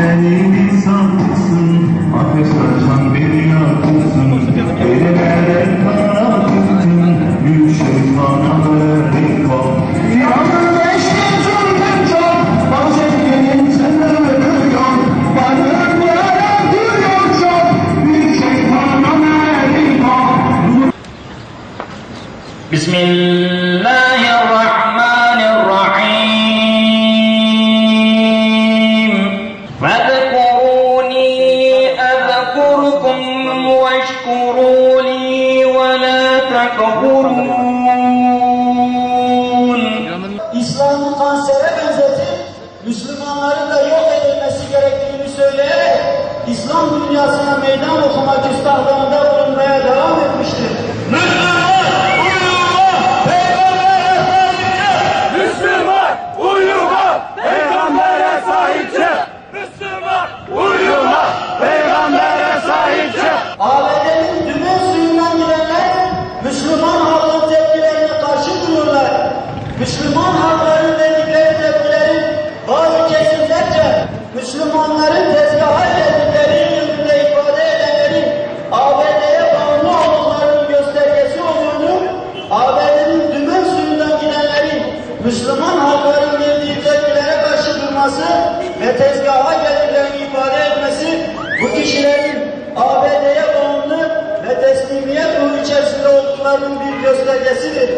beni sarsın. Ateş saçan beni Beni veren kanatısın Gül şeytana verdik bak. Yandım eşkin çok. Bazen gelin sınırı kırıyor Varlığım yaran duruyor çok. Gül şeytana Bismillah. Hallelujah. Müslüman halkların verdiği tepkilere karşı durması ve tezgaha gelirlerini ifade etmesi bu kişilerin ABD'ye bağımlı ve teslimiyet ruhu içerisinde olduklarının bir göstergesidir.